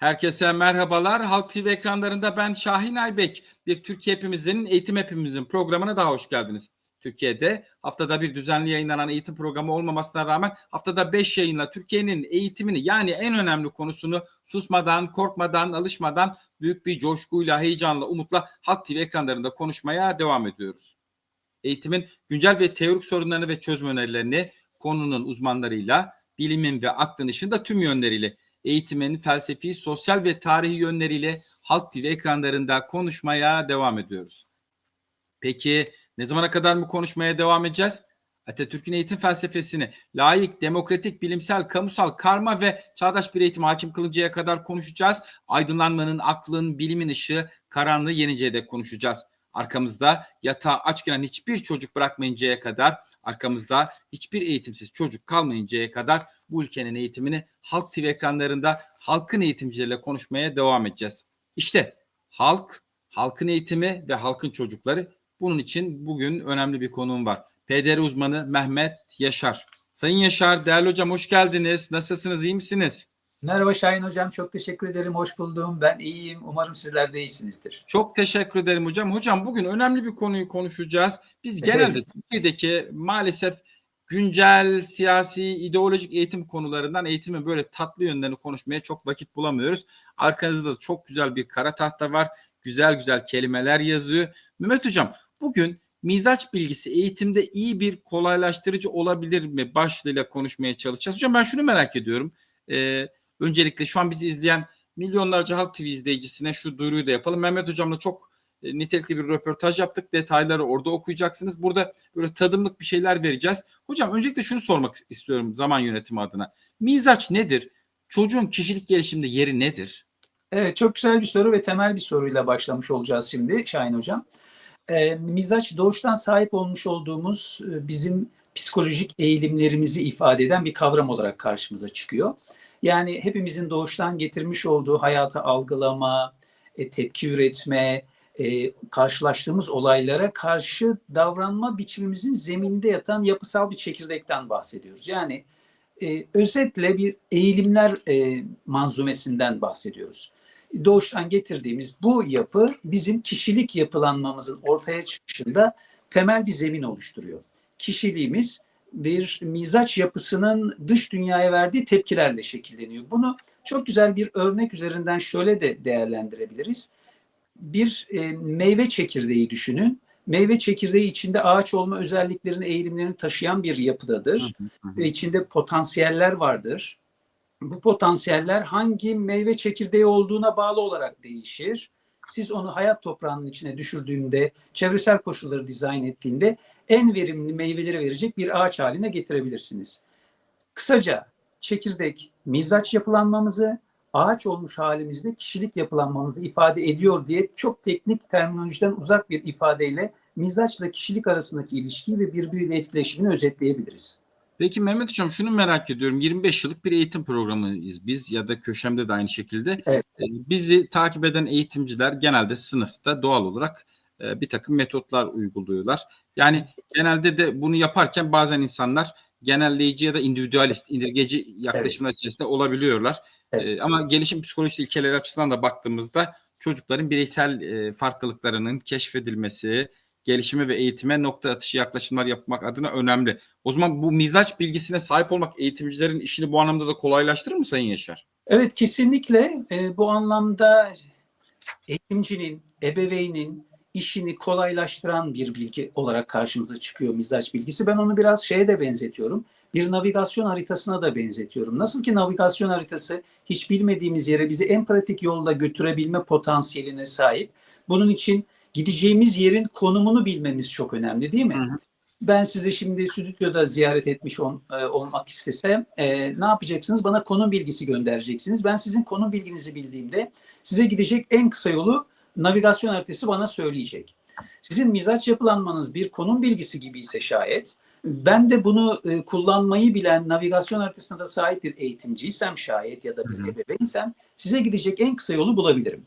Herkese merhabalar. Halk TV ekranlarında ben Şahin Aybek. Bir Türkiye Hepimizin, Eğitim Hepimizin programına daha hoş geldiniz. Türkiye'de haftada bir düzenli yayınlanan eğitim programı olmamasına rağmen haftada 5 yayınla Türkiye'nin eğitimini yani en önemli konusunu susmadan, korkmadan, alışmadan büyük bir coşkuyla, heyecanla, umutla Halk TV ekranlarında konuşmaya devam ediyoruz. Eğitimin güncel ve teorik sorunlarını ve çözüm önerilerini konunun uzmanlarıyla, bilimin ve aklın ışığında tüm yönleriyle eğitimin felsefi, sosyal ve tarihi yönleriyle Halk TV ekranlarında konuşmaya devam ediyoruz. Peki ne zamana kadar mı konuşmaya devam edeceğiz? Atatürk'ün eğitim felsefesini layık, demokratik, bilimsel, kamusal, karma ve çağdaş bir eğitim hakim kılıncaya kadar konuşacağız. Aydınlanmanın, aklın, bilimin ışığı, karanlığı yeninceye dek konuşacağız. Arkamızda yatağı aç giren hiçbir çocuk bırakmayıncaya kadar, arkamızda hiçbir eğitimsiz çocuk kalmayıncaya kadar bu ülkenin eğitimini Halk TV ekranlarında halkın eğitimcileriyle konuşmaya devam edeceğiz. İşte halk, halkın eğitimi ve halkın çocukları. Bunun için bugün önemli bir konuğum var. PDR uzmanı Mehmet Yaşar. Sayın Yaşar, değerli hocam hoş geldiniz. Nasılsınız, iyi misiniz? Merhaba Şahin Hocam, çok teşekkür ederim. Hoş buldum. Ben iyiyim. Umarım sizler de iyisinizdir. Çok teşekkür ederim hocam. Hocam bugün önemli bir konuyu konuşacağız. Biz genelde evet. Türkiye'deki maalesef güncel siyasi ideolojik eğitim konularından eğitimin böyle tatlı yönlerini konuşmaya çok vakit bulamıyoruz. Arkanızda da çok güzel bir kara tahta var. Güzel güzel kelimeler yazıyor. Mehmet hocam bugün mizaç bilgisi eğitimde iyi bir kolaylaştırıcı olabilir mi başlığıyla konuşmaya çalışacağız. Hocam ben şunu merak ediyorum. Ee, öncelikle şu an bizi izleyen milyonlarca Halk TV izleyicisine şu duyuruyu da yapalım. Mehmet hocamla çok e, nitelikli bir röportaj yaptık. Detayları orada okuyacaksınız. Burada böyle tadımlık bir şeyler vereceğiz. Hocam öncelikle şunu sormak istiyorum zaman yönetimi adına. Mizaç nedir? Çocuğun kişilik gelişiminde yeri nedir? Evet çok güzel bir soru ve temel bir soruyla başlamış olacağız şimdi Şahin Hocam. Ee, mizaç doğuştan sahip olmuş olduğumuz bizim psikolojik eğilimlerimizi ifade eden bir kavram olarak karşımıza çıkıyor. Yani hepimizin doğuştan getirmiş olduğu hayata algılama, e, tepki üretme, e, karşılaştığımız olaylara karşı davranma biçimimizin zemininde yatan yapısal bir çekirdekten bahsediyoruz. Yani e, özetle bir eğilimler e, manzumesinden bahsediyoruz. Doğuştan getirdiğimiz bu yapı bizim kişilik yapılanmamızın ortaya çıkışında temel bir zemin oluşturuyor. Kişiliğimiz bir mizaç yapısının dış dünyaya verdiği tepkilerle şekilleniyor. Bunu çok güzel bir örnek üzerinden şöyle de değerlendirebiliriz bir e, meyve çekirdeği düşünün. Meyve çekirdeği içinde ağaç olma özelliklerini, eğilimlerini taşıyan bir yapıdadır. Ve içinde potansiyeller vardır. Bu potansiyeller hangi meyve çekirdeği olduğuna bağlı olarak değişir. Siz onu hayat toprağının içine düşürdüğünde, çevresel koşulları dizayn ettiğinde en verimli meyveleri verecek bir ağaç haline getirebilirsiniz. Kısaca çekirdek mizaç yapılanmamızı, ağaç olmuş halimizde kişilik yapılanmamızı ifade ediyor diye çok teknik terminolojiden uzak bir ifadeyle mizaçla kişilik arasındaki ilişkiyi ve birbiriyle etkileşimini özetleyebiliriz. Peki Mehmet Hocam şunu merak ediyorum. 25 yıllık bir eğitim programıyız biz ya da köşemde de aynı şekilde. Evet. Bizi takip eden eğitimciler genelde sınıfta doğal olarak bir takım metotlar uyguluyorlar. Yani genelde de bunu yaparken bazen insanlar genelleyici ya da individualist, indirgeci yaklaşımlar evet. içerisinde olabiliyorlar. Evet. E, ama gelişim psikolojisi ilkeleri açısından da baktığımızda çocukların bireysel e, farklılıklarının keşfedilmesi, gelişime ve eğitime nokta atışı yaklaşımlar yapmak adına önemli. O zaman bu mizaç bilgisine sahip olmak eğitimcilerin işini bu anlamda da kolaylaştırır mı Sayın Yaşar? Evet kesinlikle e, bu anlamda eğitimcinin, ebeveynin işini kolaylaştıran bir bilgi olarak karşımıza çıkıyor mizaç bilgisi. Ben onu biraz şeye de benzetiyorum bir navigasyon haritasına da benzetiyorum. Nasıl ki navigasyon haritası hiç bilmediğimiz yere bizi en pratik yolda götürebilme potansiyeline sahip. Bunun için gideceğimiz yerin konumunu bilmemiz çok önemli değil mi? Hı hı. Ben size şimdi stüdyoda ziyaret etmiş ol, e, olmak istesem e, ne yapacaksınız? Bana konum bilgisi göndereceksiniz. Ben sizin konum bilginizi bildiğimde size gidecek en kısa yolu navigasyon haritası bana söyleyecek. Sizin mizaç yapılanmanız bir konum bilgisi gibi ise şayet ben de bunu e, kullanmayı bilen navigasyon haritasına da sahip bir eğitimciysem şayet ya da bir ebeveynsem size gidecek en kısa yolu bulabilirim.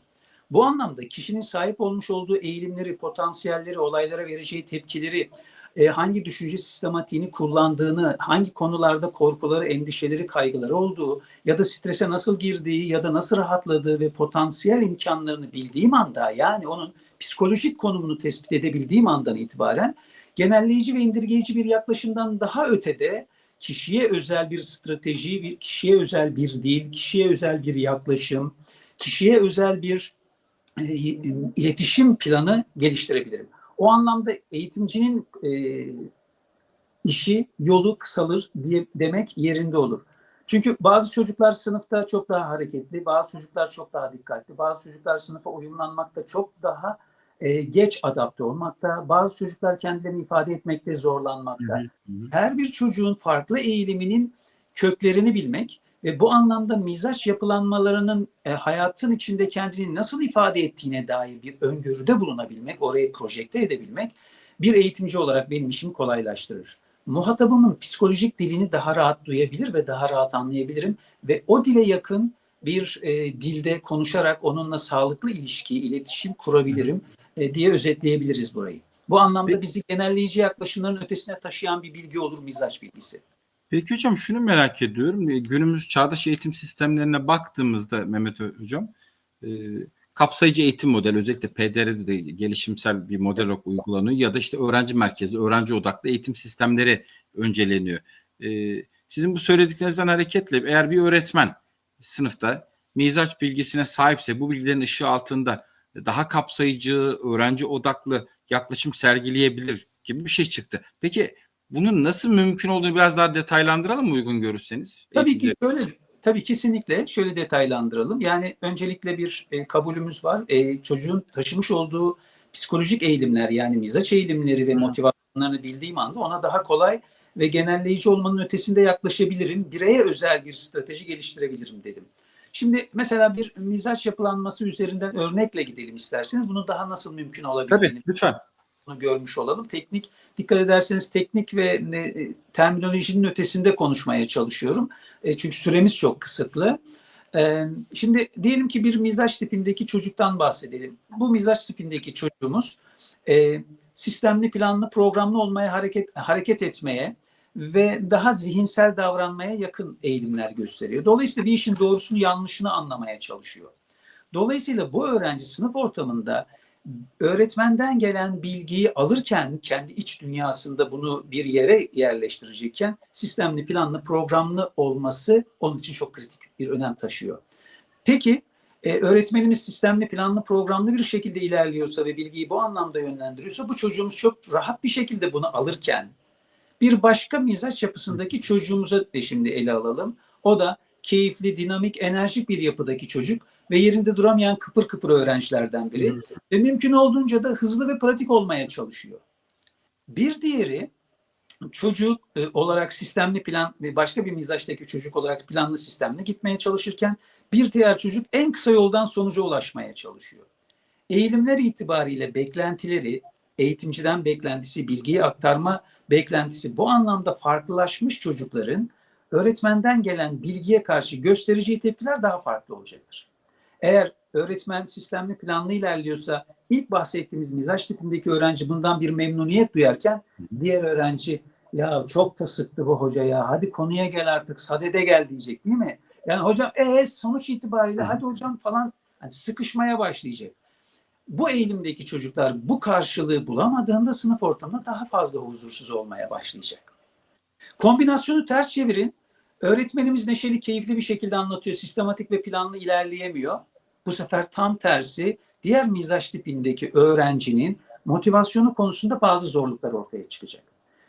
Bu anlamda kişinin sahip olmuş olduğu eğilimleri, potansiyelleri, olaylara vereceği tepkileri, e, hangi düşünce sistematiğini kullandığını, hangi konularda korkuları, endişeleri, kaygıları olduğu ya da strese nasıl girdiği ya da nasıl rahatladığı ve potansiyel imkanlarını bildiğim anda yani onun psikolojik konumunu tespit edebildiğim andan itibaren genelleyici ve indirgeyici bir yaklaşımdan daha ötede kişiye özel bir strateji, bir kişiye özel bir dil, kişiye özel bir yaklaşım, kişiye özel bir e, iletişim planı geliştirebilirim. O anlamda eğitimcinin e, işi yolu kısalır diye demek yerinde olur. Çünkü bazı çocuklar sınıfta çok daha hareketli, bazı çocuklar çok daha dikkatli, bazı çocuklar sınıfa uyumlanmakta çok daha e, geç adapte olmakta, bazı çocuklar kendilerini ifade etmekte zorlanmakta. Hı hı. Her bir çocuğun farklı eğiliminin köklerini bilmek ve bu anlamda mizaç yapılanmalarının e, hayatın içinde kendini nasıl ifade ettiğine dair bir öngörüde bulunabilmek, orayı projekte edebilmek bir eğitimci olarak benim işimi kolaylaştırır. Muhatabımın psikolojik dilini daha rahat duyabilir ve daha rahat anlayabilirim ve o dile yakın bir e, dilde konuşarak onunla sağlıklı ilişki, iletişim kurabilirim e, diye özetleyebiliriz burayı. Bu anlamda Peki. bizi genelleyici yaklaşımların ötesine taşıyan bir bilgi olur mizaç bilgisi. Peki hocam şunu merak ediyorum. E, Günümüz çağdaş eğitim sistemlerine baktığımızda Mehmet Hocam e, kapsayıcı eğitim modeli özellikle PDR'de de gelişimsel bir model olarak uygulanıyor ya da işte öğrenci merkezli, öğrenci odaklı eğitim sistemleri önceleniyor. E, sizin bu söylediklerinizden hareketle eğer bir öğretmen sınıfta mizaç bilgisine sahipse bu bilgilerin ışığı altında daha kapsayıcı, öğrenci odaklı yaklaşım sergileyebilir gibi bir şey çıktı. Peki bunun nasıl mümkün olduğunu biraz daha detaylandıralım mı uygun görürseniz? Tabii ki şöyle tabii kesinlikle şöyle detaylandıralım. Yani öncelikle bir e, kabulümüz var. E, çocuğun taşımış olduğu psikolojik eğilimler yani mizaç eğilimleri ve motivasyonlarını bildiğim anda ona daha kolay ve genelleyici olmanın ötesinde yaklaşabilirim. Bireye özel bir strateji geliştirebilirim dedim. Şimdi mesela bir mizaç yapılanması üzerinden örnekle gidelim isterseniz. Bunu daha nasıl mümkün olabildiğini Tabii lütfen. bunu görmüş olalım. Teknik dikkat ederseniz teknik ve ne, e, terminolojinin ötesinde konuşmaya çalışıyorum. E, çünkü süremiz çok kısıtlı. E, şimdi diyelim ki bir mizaç tipindeki çocuktan bahsedelim. Bu mizaç tipindeki çocuğumuz e, sistemli, planlı, programlı olmaya hareket hareket etmeye ve daha zihinsel davranmaya yakın eğilimler gösteriyor. Dolayısıyla bir işin doğrusunu yanlışını anlamaya çalışıyor. Dolayısıyla bu öğrenci sınıf ortamında öğretmenden gelen bilgiyi alırken kendi iç dünyasında bunu bir yere yerleştirecekken sistemli, planlı, programlı olması onun için çok kritik bir önem taşıyor. Peki e, öğretmenimiz sistemli, planlı, programlı bir şekilde ilerliyorsa ve bilgiyi bu anlamda yönlendiriyorsa bu çocuğumuz çok rahat bir şekilde bunu alırken bir başka mizaç yapısındaki çocuğumuza da şimdi ele alalım. O da keyifli, dinamik, enerjik bir yapıdaki çocuk ve yerinde duramayan kıpır kıpır öğrencilerden biri Hı. ve mümkün olduğunca da hızlı ve pratik olmaya çalışıyor. Bir diğeri çocuk e, olarak sistemli plan ve başka bir mizaçtaki çocuk olarak planlı sistemle gitmeye çalışırken bir diğer çocuk en kısa yoldan sonuca ulaşmaya çalışıyor. Eğilimler itibariyle beklentileri, eğitimciden beklentisi, bilgiyi aktarma beklentisi bu anlamda farklılaşmış çocukların öğretmenden gelen bilgiye karşı göstereceği tepkiler daha farklı olacaktır. Eğer öğretmen sistemli planlı ilerliyorsa ilk bahsettiğimiz mizaç tipindeki öğrenci bundan bir memnuniyet duyarken diğer öğrenci ya çok da sıktı bu hoca ya hadi konuya gel artık sadede gel diyecek değil mi? Yani hocam e sonuç itibariyle hadi hocam falan hani sıkışmaya başlayacak. Bu eğilimdeki çocuklar bu karşılığı bulamadığında sınıf ortamında daha fazla huzursuz olmaya başlayacak. Kombinasyonu ters çevirin. Öğretmenimiz neşeli, keyifli bir şekilde anlatıyor. Sistematik ve planlı ilerleyemiyor. Bu sefer tam tersi diğer mizaç tipindeki öğrencinin motivasyonu konusunda bazı zorluklar ortaya çıkacak.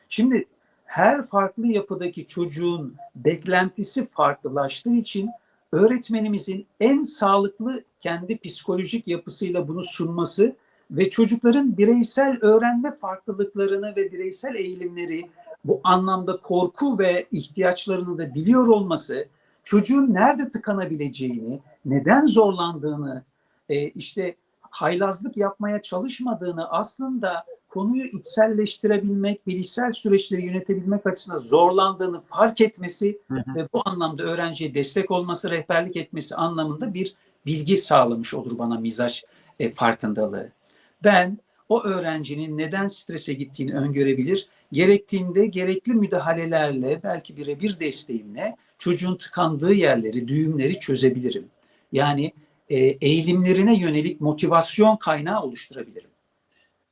Şimdi her farklı yapıdaki çocuğun beklentisi farklılaştığı için öğretmenimizin en sağlıklı kendi psikolojik yapısıyla bunu sunması ve çocukların bireysel öğrenme farklılıklarını ve bireysel eğilimleri bu anlamda korku ve ihtiyaçlarını da biliyor olması çocuğun nerede tıkanabileceğini, neden zorlandığını, e, işte haylazlık yapmaya çalışmadığını aslında konuyu içselleştirebilmek, bilişsel süreçleri yönetebilmek açısından zorlandığını fark etmesi Hı hı. ve bu anlamda öğrenciye destek olması, rehberlik etmesi anlamında bir bilgi sağlamış olur bana mizaç e, farkındalığı. Ben o öğrencinin neden strese gittiğini öngörebilir. Gerektiğinde gerekli müdahalelerle belki birebir desteğimle çocuğun tıkandığı yerleri, düğümleri çözebilirim. Yani e, eğilimlerine yönelik motivasyon kaynağı oluşturabilirim.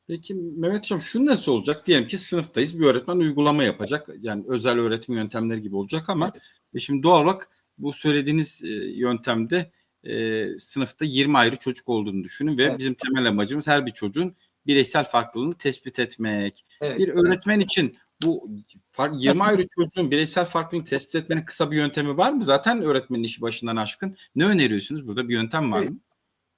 Peki Mehmet Hocam şu nasıl olacak? Diyelim ki sınıftayız bir öğretmen uygulama yapacak. Yani özel öğretim yöntemleri gibi olacak ama e şimdi doğal olarak bu söylediğiniz e, yöntemde e, sınıfta 20 ayrı çocuk olduğunu düşünün ve Evet. bizim temel amacımız her bir çocuğun bireysel farklılığını tespit etmek. Evet. Bir öğretmen için bu far- 20 ayrı çocuğun bireysel farklılığını tespit etmenin kısa bir yöntemi var mı? Zaten öğretmenin işi başından aşkın. Ne öneriyorsunuz? Burada bir yöntem var Evet. mı?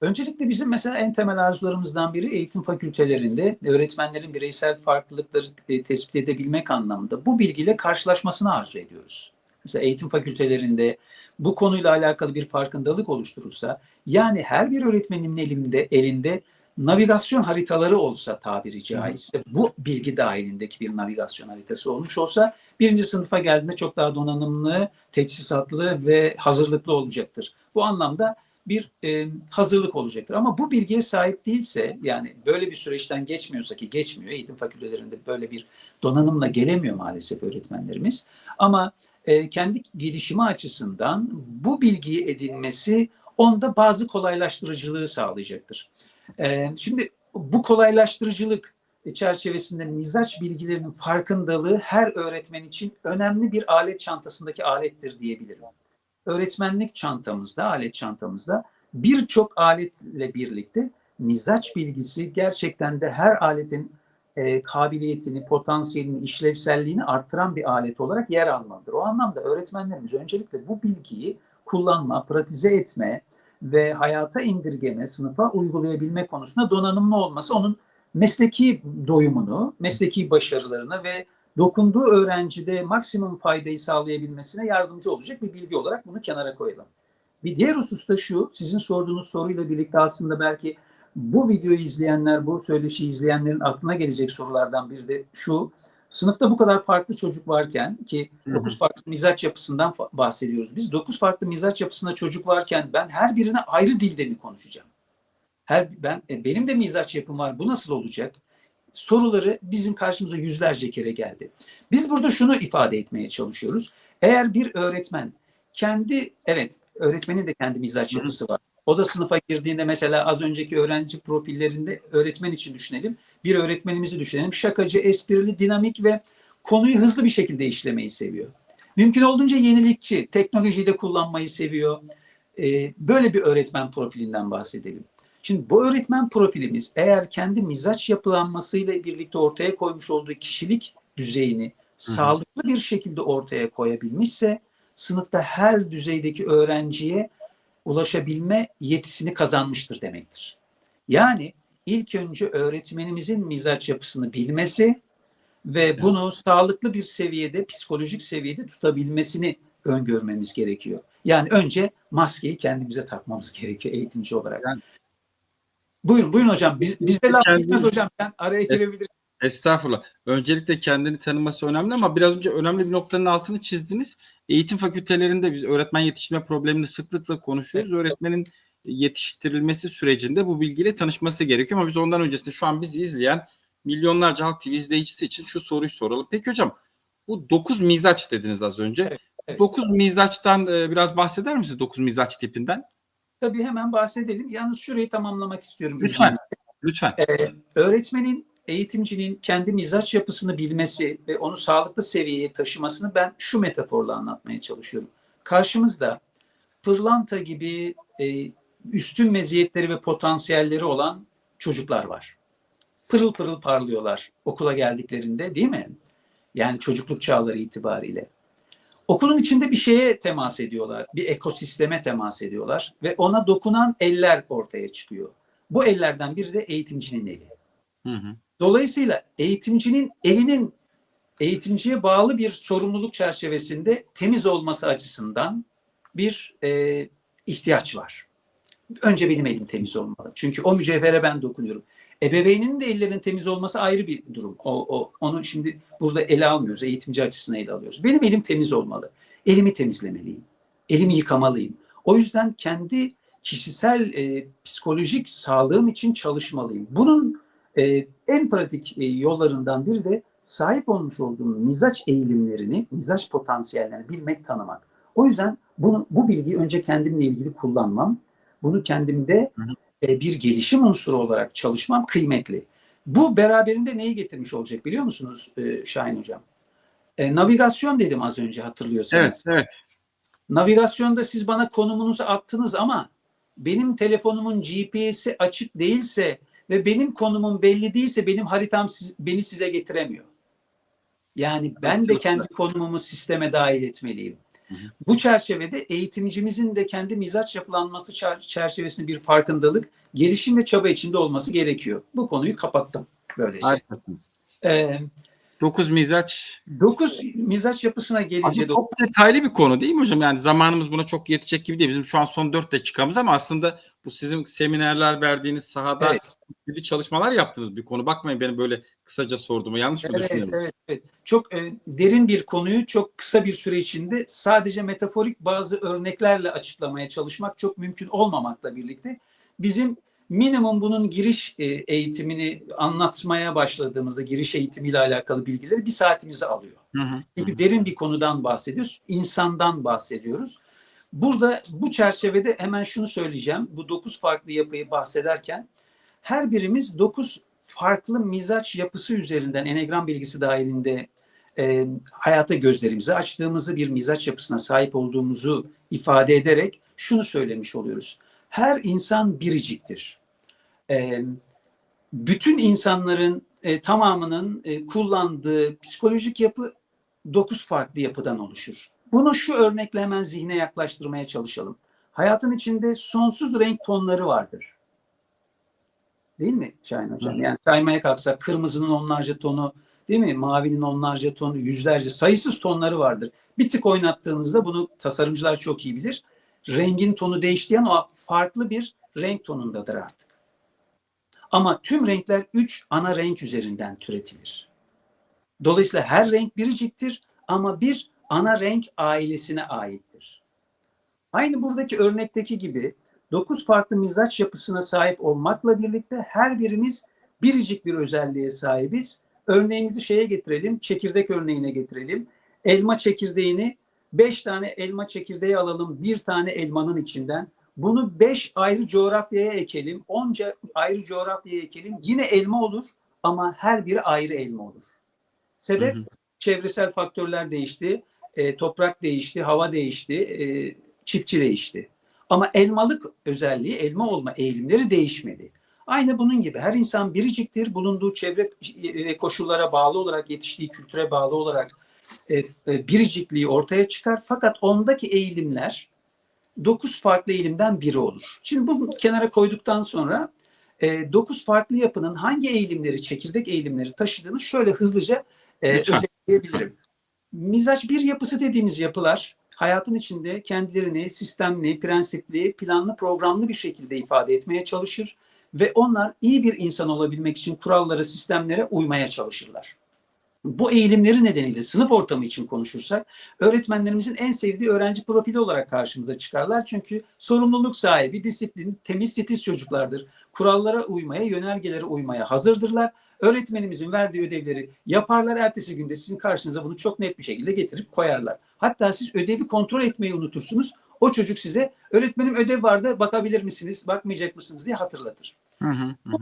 Öncelikle bizim mesela en temel arzularımızdan biri eğitim fakültelerinde öğretmenlerin bireysel farklılıkları e, tespit edebilmek anlamında bu bilgiyle karşılaşmasını arzu ediyoruz. Mesela eğitim fakültelerinde bu konuyla alakalı bir farkındalık oluşturulsa, yani her bir öğretmenin elinde elinde navigasyon haritaları olsa tabiri caizse, bu bilgi dahilindeki bir navigasyon haritası olmuş olsa birinci sınıfa geldiğinde çok daha donanımlı, teçhizatlı ve hazırlıklı olacaktır. Bu anlamda bir e, hazırlık olacaktır. Ama bu bilgiye sahip değilse yani böyle bir süreçten geçmiyorsa ki geçmiyor eğitim fakültelerinde böyle bir donanımla gelemiyor maalesef öğretmenlerimiz. Ama e, kendi gelişimi açısından bu bilgiyi edinmesi onda bazı kolaylaştırıcılığı sağlayacaktır. E, şimdi bu kolaylaştırıcılık çerçevesinde mizaç bilgilerinin farkındalığı her öğretmen için önemli bir alet çantasındaki alettir diyebilirim öğretmenlik çantamızda, alet çantamızda birçok aletle birlikte mizaç bilgisi gerçekten de her aletin e, kabiliyetini, potansiyelini, işlevselliğini artıran bir alet olarak yer almalıdır. O anlamda öğretmenlerimiz öncelikle bu bilgiyi kullanma, pratize etme ve hayata indirgeme, sınıfa uygulayabilme konusunda donanımlı olması onun mesleki doyumunu, mesleki başarılarını ve dokunduğu öğrencide maksimum faydayı sağlayabilmesine yardımcı olacak bir bilgi olarak bunu kenara koyalım. Bir diğer husus da şu, sizin sorduğunuz soruyla birlikte aslında belki bu videoyu izleyenler, bu söyleşi izleyenlerin aklına gelecek sorulardan biri de şu. Sınıfta bu kadar farklı çocuk varken ki Hı hı. 9 farklı mizaç yapısından bahsediyoruz biz. 9 farklı mizaç yapısında çocuk varken ben her birine ayrı dilde mi konuşacağım? Her ben e, benim de mizaç yapım var. Bu nasıl olacak? Soruları bizim karşımıza yüzlerce kere geldi. Biz burada şunu ifade etmeye çalışıyoruz. Eğer bir öğretmen kendi evet öğretmenin de kendi mizaç yapısı var. O da sınıfa girdiğinde mesela az önceki öğrenci profillerinde öğretmen için düşünelim. Bir öğretmenimizi düşünelim. Şakacı, esprili, dinamik ve konuyu hızlı bir şekilde işlemeyi seviyor. Mümkün olduğunca yenilikçi, teknolojiyi de kullanmayı seviyor. Ee, böyle bir öğretmen profilinden bahsedelim. Şimdi bu öğretmen profilimiz eğer kendi mizaç yapılanmasıyla birlikte ortaya koymuş olduğu kişilik düzeyini sağlıklı bir şekilde ortaya koyabilmişse sınıfta her düzeydeki öğrenciye ulaşabilme yetisini kazanmıştır demektir. Yani ilk önce öğretmenimizin mizaç yapısını bilmesi ve bunu sağlıklı bir seviyede, psikolojik seviyede tutabilmesini öngörmemiz gerekiyor. Yani önce maskeyi kendimize takmamız gerekiyor eğitimci olarak. Yani- Buyurun, buyurun hocam. Biz, bizde laf Kendi- bitmez hocam. Sen araya girebilirsin. Estağfurullah. Öncelikle kendini tanıması önemli ama biraz önce önemli bir noktanın altını çizdiniz. Eğitim fakültelerinde biz öğretmen yetiştirme problemini sıklıkla konuşuyoruz. Öğretmenin yetiştirilmesi sürecinde bu bilgiyle tanışması gerekiyor ama biz ondan öncesinde şu an bizi izleyen milyonlarca Halk TV izleyicisi için şu soruyu soralım. Peki hocam bu 9 mizaç dediniz az önce. Evet, evet. 9 mizaçtan e, biraz bahseder misiniz 9 mizaç tipinden? Tabii hemen bahsedelim. Yalnız şurayı tamamlamak istiyorum. Lütfen. Lütfen. Ee, öğretmenin, eğitimcinin kendi mizaç yapısını bilmesi ve onu sağlıklı seviyeye taşımasını ben şu metaforla anlatmaya çalışıyorum. Karşımızda pırlanta gibi e, üstün meziyetleri ve potansiyelleri olan çocuklar var. Pırıl pırıl parlıyorlar okula geldiklerinde değil mi? Yani çocukluk çağları itibariyle. Okulun içinde bir şeye temas ediyorlar, bir ekosisteme temas ediyorlar ve ona dokunan eller ortaya çıkıyor. Bu ellerden biri de eğitimcinin eli. Hı hı. Dolayısıyla eğitimcinin elinin eğitimciye bağlı bir sorumluluk çerçevesinde temiz olması açısından bir e, ihtiyaç var. Önce benim elim temiz olmalı. Çünkü o mücevhere ben dokunuyorum. Ebeveynin de ellerinin temiz olması ayrı bir durum. O, o onu şimdi burada ele almıyoruz. Eğitimci açısından ele alıyoruz. Benim elim temiz olmalı. Elimi temizlemeliyim. Elimi yıkamalıyım. O yüzden kendi kişisel e, psikolojik sağlığım için çalışmalıyım. Bunun Ee, en pratik e, yollarından biri de sahip olmuş olduğum mizaç eğilimlerini, mizaç potansiyellerini bilmek, tanımak. O yüzden bunu, bu bilgiyi önce kendimle ilgili kullanmam, bunu kendimde e, bir gelişim unsuru olarak çalışmam kıymetli. Bu beraberinde neyi getirmiş olacak biliyor musunuz e, Şahin Hocam? E, navigasyon dedim az önce hatırlıyorsanız. Evet, evet. Navigasyonda siz bana konumunuzu attınız ama benim telefonumun GPS'i açık değilse ve benim konumum belli değilse benim haritam siz- beni size getiremiyor. Yani ben de kendi konumumu sisteme dahil etmeliyim. Hı hı. Bu çerçevede eğitimcimizin de kendi mizaç yapılanması çer- çerçevesinde bir farkındalık, gelişim ve çaba içinde olması gerekiyor. Bu konuyu kapattım böylece. Harikasınız. Ee, 9 mizaç. dokuz mizaç yapısına gelince Aslında çok detaylı bir konu değil mi hocam? Yani zamanımız buna çok yetecek gibi değil. Bizim şu an son 4 dakikamız ama aslında bu sizin seminerler verdiğiniz sahada Evet. gibi çalışmalar yaptığınız bir konu. Bakmayın benim böyle kısaca sorduğuma yanlış mı Evet, düşünüyorum? evet, evet. Çok e, derin bir konuyu çok kısa bir süre içinde sadece metaforik bazı örneklerle açıklamaya çalışmak çok mümkün olmamakla birlikte bizim minimum bunun giriş e, eğitimini anlatmaya başladığımızda giriş eğitimiyle alakalı bilgileri bir saatimizi alıyor. Hı hı. Çünkü derin bir konudan bahsediyoruz, insandan bahsediyoruz. Burada bu çerçevede hemen şunu söyleyeceğim. Bu dokuz farklı yapıyı bahsederken her birimiz dokuz farklı mizaç yapısı üzerinden enegram bilgisi dahilinde e, hayata gözlerimizi açtığımızı bir mizaç yapısına sahip olduğumuzu ifade ederek şunu söylemiş oluyoruz. Her insan biriciktir. E, bütün insanların e, tamamının e, kullandığı psikolojik yapı dokuz farklı yapıdan oluşur. Bunu şu örnekle hemen zihne yaklaştırmaya çalışalım. Hayatın içinde sonsuz renk tonları vardır. Değil mi Şahin Hocam? Hı. Yani saymaya kalksak kırmızının onlarca tonu, değil mi? Mavinin onlarca tonu, yüzlerce, sayısız tonları vardır. Bir tık oynattığınızda bunu tasarımcılar çok iyi bilir. Rengin tonu değiştiği o farklı bir renk tonundadır artık. Ama tüm renkler üç ana renk üzerinden türetilir. Dolayısıyla her renk biriciktir ama bir ana renk ailesine aittir. Aynı buradaki örnekteki gibi dokuz farklı mizaç yapısına sahip olmakla birlikte her birimiz biricik bir özelliğe sahibiz. Örneğimizi şeye getirelim, çekirdek örneğine getirelim. Elma çekirdeğini beş tane elma çekirdeği alalım bir tane elmanın içinden. Bunu beş ayrı coğrafyaya ekelim, onca ayrı coğrafyaya ekelim. Yine elma olur ama her biri ayrı elma olur. Sebep Hı hı. çevresel faktörler değişti, e, toprak değişti, hava değişti, e, çiftçi değişti. Ama elmalık özelliği, elma olma eğilimleri değişmedi. Aynı bunun gibi her insan biriciktir. Bulunduğu çevre e, koşullara bağlı olarak, yetiştiği kültüre bağlı olarak e, e, biricikliği ortaya çıkar. Fakat ondaki eğilimler dokuz farklı eğilimden biri olur. Şimdi bunu kenara koyduktan sonra e, dokuz farklı yapının hangi eğilimleri, çekirdek eğilimleri taşıdığını şöyle hızlıca e, Lütfen. özetleyebilirim. Mizaç bir yapısı dediğimiz yapılar hayatın içinde kendilerini sistemli, prensipli, planlı, programlı bir şekilde ifade etmeye çalışır ve onlar iyi bir insan olabilmek için kurallara, sistemlere uymaya çalışırlar. Bu eğilimleri nedeniyle sınıf ortamı için konuşursak öğretmenlerimizin en sevdiği öğrenci profili olarak karşımıza çıkarlar. Çünkü sorumluluk sahibi, disiplin, temiz titiz çocuklardır. Kurallara uymaya, yönergelere uymaya hazırdırlar. Öğretmenimizin verdiği ödevleri yaparlar. Ertesi günde sizin karşınıza bunu çok net bir şekilde getirip koyarlar. Hatta siz ödevi kontrol etmeyi unutursunuz. O çocuk size öğretmenim ödev vardı bakabilir misiniz, bakmayacak mısınız diye hatırlatır. Hı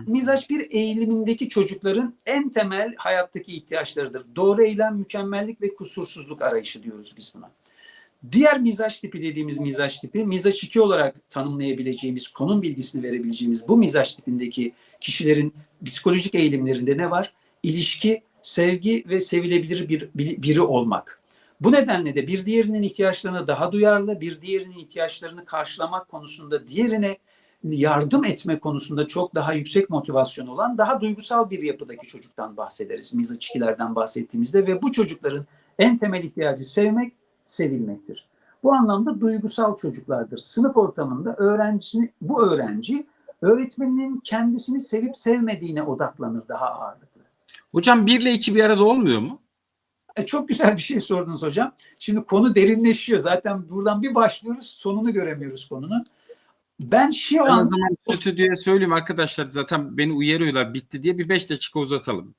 mizaç bir eğilimindeki çocukların en temel hayattaki ihtiyaçlarıdır. Doğru eylem, mükemmellik ve kusursuzluk arayışı diyoruz biz buna. Diğer mizaç tipi dediğimiz mizaç tipi, mizaç 2 olarak tanımlayabileceğimiz, konum bilgisini verebileceğimiz bu mizaç tipindeki kişilerin psikolojik eğilimlerinde ne var? İlişki, sevgi ve sevilebilir bir- biri olmak. Bu nedenle de bir diğerinin ihtiyaçlarına daha duyarlı, bir diğerinin ihtiyaçlarını karşılamak konusunda diğerine yardım etme konusunda çok daha yüksek motivasyon olan daha duygusal bir yapıdaki çocuktan bahsederiz. Mizaç ikilerden bahsettiğimizde ve bu çocukların en temel ihtiyacı sevmek, sevilmektir. Bu anlamda duygusal çocuklardır. Sınıf ortamında öğrenci, bu öğrenci öğretmeninin kendisini sevip sevmediğine odaklanır daha ağırlıklı. Hocam 1 ile 2 bir arada olmuyor mu? E, çok güzel bir şey sordunuz hocam. Şimdi konu derinleşiyor. Zaten buradan bir başlıyoruz, sonunu göremiyoruz konunun. Ben şu Ben o an zaman stüdyoya söyleyeyim arkadaşlar zaten beni uyarıyorlar bitti diye bir 5 dakika uzatalım.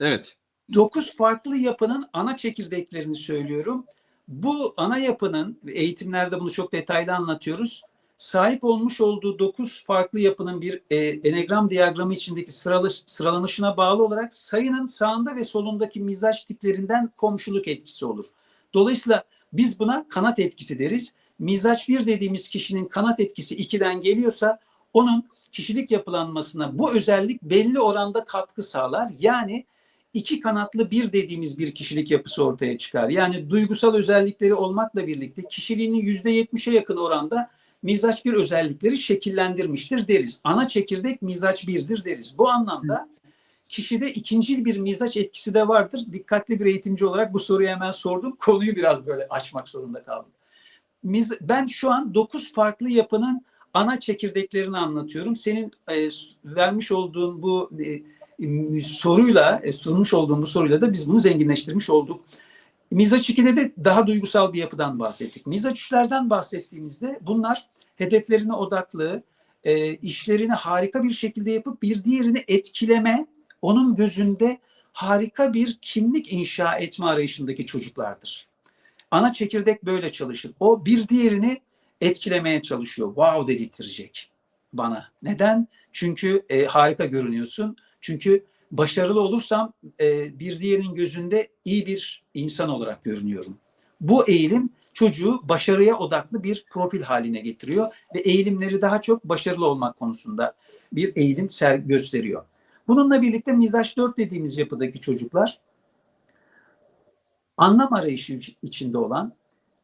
Evet. 9 farklı yapının ana çekirdeklerini söylüyorum. Bu ana yapının eğitimlerde bunu çok detaylı anlatıyoruz. Sahip olmuş olduğu 9 farklı yapının bir e, enegram diyagramı içindeki sıralı, sıralanışına bağlı olarak sayının sağında ve solundaki mizaç tiplerinden komşuluk etkisi olur. Dolayısıyla biz buna kanat etkisi deriz. Mizaç 1 dediğimiz kişinin kanat etkisi 2'den geliyorsa onun kişilik yapılanmasına bu özellik belli oranda katkı sağlar. Yani iki kanatlı bir dediğimiz bir kişilik yapısı ortaya çıkar. Yani duygusal özellikleri olmakla birlikte kişiliğinin yüzde yetmişe yakın oranda mizaç bir özellikleri şekillendirmiştir deriz. Ana çekirdek mizaç birdir deriz. Bu anlamda kişide ikincil bir mizaç etkisi de vardır. Dikkatli bir eğitimci olarak bu soruyu hemen sordum. Konuyu biraz böyle açmak zorunda kaldım. Ben şu an dokuz farklı yapının ana çekirdeklerini anlatıyorum. Senin e, vermiş olduğun bu e, soruyla, e, sunmuş olduğum bu soruyla da biz bunu zenginleştirmiş olduk. Mizaç 2'de de daha duygusal bir yapıdan bahsettik. Mizaç 3'lerden bahsettiğimizde bunlar hedeflerine odaklı, e, işlerini harika bir şekilde yapıp bir diğerini etkileme, onun gözünde harika bir kimlik inşa etme arayışındaki çocuklardır. Ana çekirdek böyle çalışır. O bir diğerini etkilemeye çalışıyor. Wow dedirtecek bana. Neden? Çünkü e, harika görünüyorsun. Çünkü başarılı olursam e, bir diğerinin gözünde iyi bir insan olarak görünüyorum. Bu eğilim çocuğu başarıya odaklı bir profil haline getiriyor ve eğilimleri daha çok başarılı olmak konusunda bir eğilim ser gösteriyor. Bununla birlikte mizaç 4 dediğimiz yapıdaki çocuklar anlam arayışı içinde olan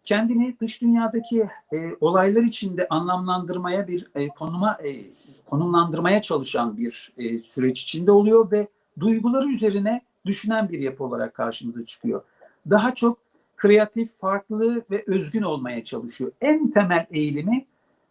kendini dış dünyadaki e, olaylar içinde anlamlandırmaya bir e, konuma e, konumlandırmaya çalışan bir e, süreç içinde oluyor ve duyguları üzerine düşünen bir yapı olarak karşımıza çıkıyor. Daha çok kreatif, farklı ve özgün olmaya çalışıyor. En temel eğilimi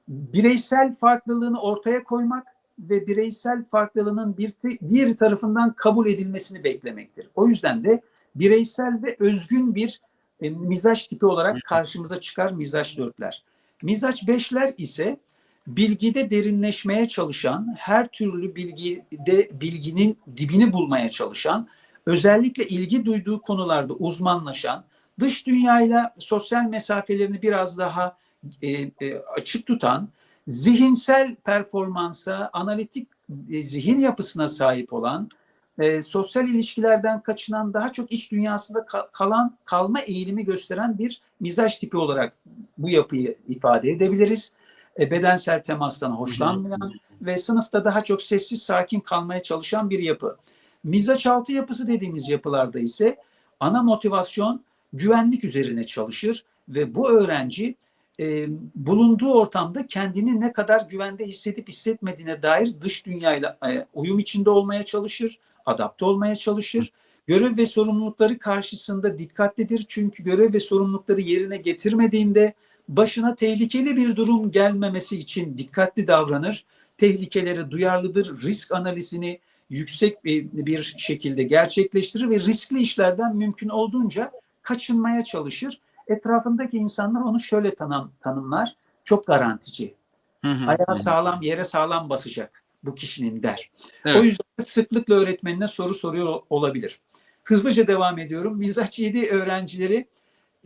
bireysel farklılığını ortaya koymak ve bireysel farklılığının bir diğeri tarafından kabul edilmesini beklemektir. O yüzden de bireysel ve özgün bir e, mizaç tipi olarak karşımıza çıkar mizaç dörtler. Mizaç beşler ise bilgide derinleşmeye çalışan, her türlü bilgide bilginin dibini bulmaya çalışan, özellikle ilgi duyduğu konularda uzmanlaşan, dış dünyayla sosyal mesafelerini biraz daha e, e, açık tutan, zihinsel performansa, analitik e, zihin yapısına sahip olan, e, sosyal ilişkilerden kaçınan, daha çok iç dünyasında ka- kalan kalma eğilimi gösteren bir mizaç tipi olarak bu yapıyı ifade edebiliriz. E, bedensel temastan hoşlanmayan ve sınıfta daha çok sessiz sakin kalmaya çalışan bir yapı. Mizaç altı yapısı dediğimiz yapılarda ise ana motivasyon güvenlik üzerine çalışır ve bu öğrenci e, bulunduğu ortamda kendini ne kadar güvende hissedip hissetmediğine dair dış dünyayla uyum içinde olmaya çalışır, adapte olmaya çalışır. Görev ve sorumlulukları karşısında dikkatlidir çünkü görev ve sorumlulukları yerine getirmediğinde başına tehlikeli bir durum gelmemesi için dikkatli davranır. Tehlikelere duyarlıdır, risk analizini yüksek bir, bir şekilde gerçekleştirir ve riskli işlerden mümkün olduğunca kaçınmaya çalışır. Etrafındaki insanlar onu şöyle tanım, tanımlar. Çok garantici. Ayağı sağlam, yere sağlam basacak bu kişinin der. Evet. O yüzden sıklıkla öğretmenine soru soruyor olabilir. Hızlıca devam ediyorum. Mizaç 7 öğrencileri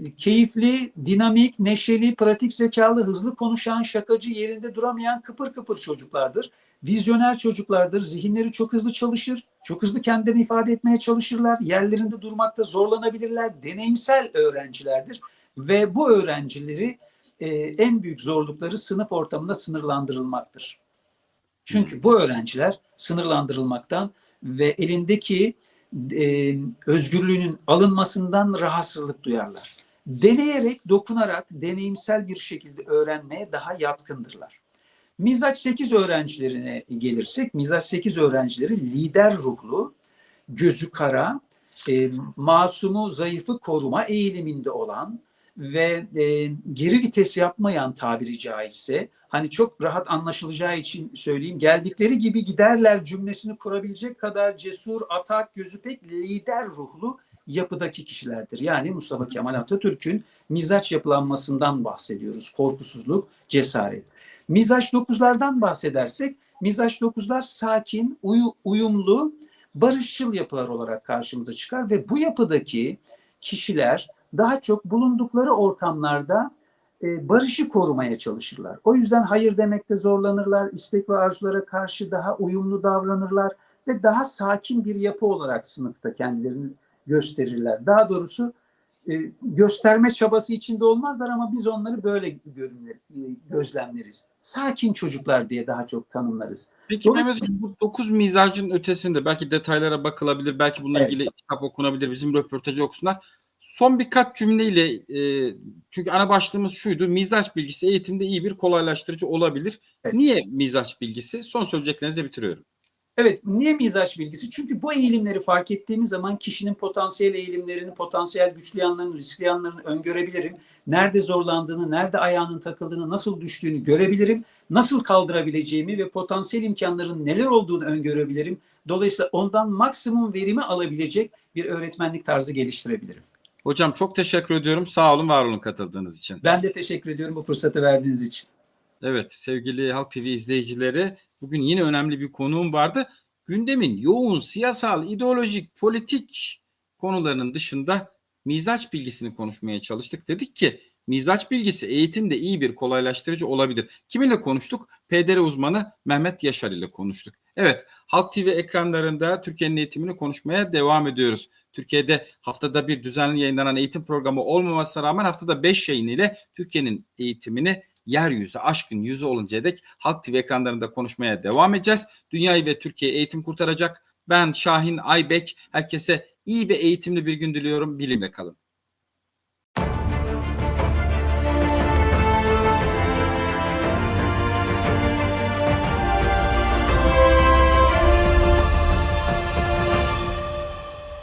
e, keyifli, dinamik, neşeli, pratik zekalı, hızlı konuşan, şakacı, yerinde duramayan kıpır kıpır çocuklardır. Vizyoner çocuklardır. Zihinleri çok hızlı çalışır. Çok hızlı kendilerini ifade etmeye çalışırlar. Yerlerinde durmakta zorlanabilirler. Deneyimsel öğrencilerdir. Ve bu öğrencileri e, en büyük zorlukları sınıf ortamında sınırlandırılmaktır. Çünkü bu öğrenciler sınırlandırılmaktan ve elindeki e, özgürlüğünün alınmasından rahatsızlık duyarlar. Deneyerek, dokunarak, deneyimsel bir şekilde öğrenmeye daha yatkındırlar. Mizaç 8 öğrencilerine gelirsek, Mizaç 8 öğrencileri lider ruhlu, gözü kara, e, masumu, zayıfı koruma eğiliminde olan ve e, geri vites yapmayan tabiri caizse, hani çok rahat anlaşılacağı için söyleyeyim, geldikleri gibi giderler cümlesini kurabilecek kadar cesur, atak, gözü pek lider ruhlu yapıdaki kişilerdir. Yani Mustafa Kemal Atatürk'ün mizaç yapılanmasından bahsediyoruz. Korkusuzluk, cesaret. Mizaç 9'lardan bahsedersek Mizaç 9'lar sakin, uyu- uyumlu, barışçıl yapılar olarak karşımıza çıkar ve bu yapıdaki kişiler daha çok bulundukları ortamlarda e, barışı korumaya çalışırlar. O yüzden hayır demekte zorlanırlar, istek ve arzulara karşı daha uyumlu davranırlar ve daha sakin bir yapı olarak sınıfta kendilerini gösterirler. Daha doğrusu gösterme çabası içinde olmazlar ama biz onları böyle görünür, e, gözlemleriz. Sakin çocuklar diye daha çok tanımlarız. Peki Doğru. Mehmet bu 9 mizacın ötesinde belki detaylara bakılabilir. Belki bununla Evet. ilgili kitap okunabilir. Bizim röportajı okusunlar. Son birkaç cümleyle e, çünkü ana başlığımız şuydu. Mizaç bilgisi eğitimde iyi bir kolaylaştırıcı olabilir. Evet. Niye mizaç bilgisi? Son söyleyeceklerinizi bitiriyorum. Evet, niye mizaç bilgisi? Çünkü bu eğilimleri fark ettiğimiz zaman kişinin potansiyel eğilimlerini, potansiyel güçlü yanlarını, riskli yanlarını öngörebilirim. Nerede zorlandığını, nerede ayağının takıldığını, nasıl düştüğünü görebilirim. Nasıl kaldırabileceğimi ve potansiyel imkanların neler olduğunu öngörebilirim. Dolayısıyla ondan maksimum verimi alabilecek bir öğretmenlik tarzı geliştirebilirim. Hocam çok teşekkür ediyorum. Sağ olun, var olun katıldığınız için. Ben de teşekkür ediyorum bu fırsatı verdiğiniz için. Evet sevgili Halk TV izleyicileri bugün yine önemli bir konuğum vardı. Gündemin yoğun siyasal, ideolojik, politik konularının dışında mizaç bilgisini konuşmaya çalıştık. Dedik ki mizaç bilgisi eğitimde iyi bir kolaylaştırıcı olabilir. Kiminle konuştuk? PDR uzmanı Mehmet Yaşar ile konuştuk. Evet Halk TV ekranlarında Türkiye'nin eğitimini konuşmaya devam ediyoruz. Türkiye'de haftada bir düzenli yayınlanan eğitim programı olmamasına rağmen haftada 5 yayın ile Türkiye'nin eğitimini yeryüzü aşkın yüzü oluncaya dek Halk TV ekranlarında konuşmaya devam edeceğiz. Dünyayı ve Türkiye eğitim kurtaracak. Ben Şahin Aybek. Herkese iyi ve eğitimli bir gün diliyorum. Bilimle kalın.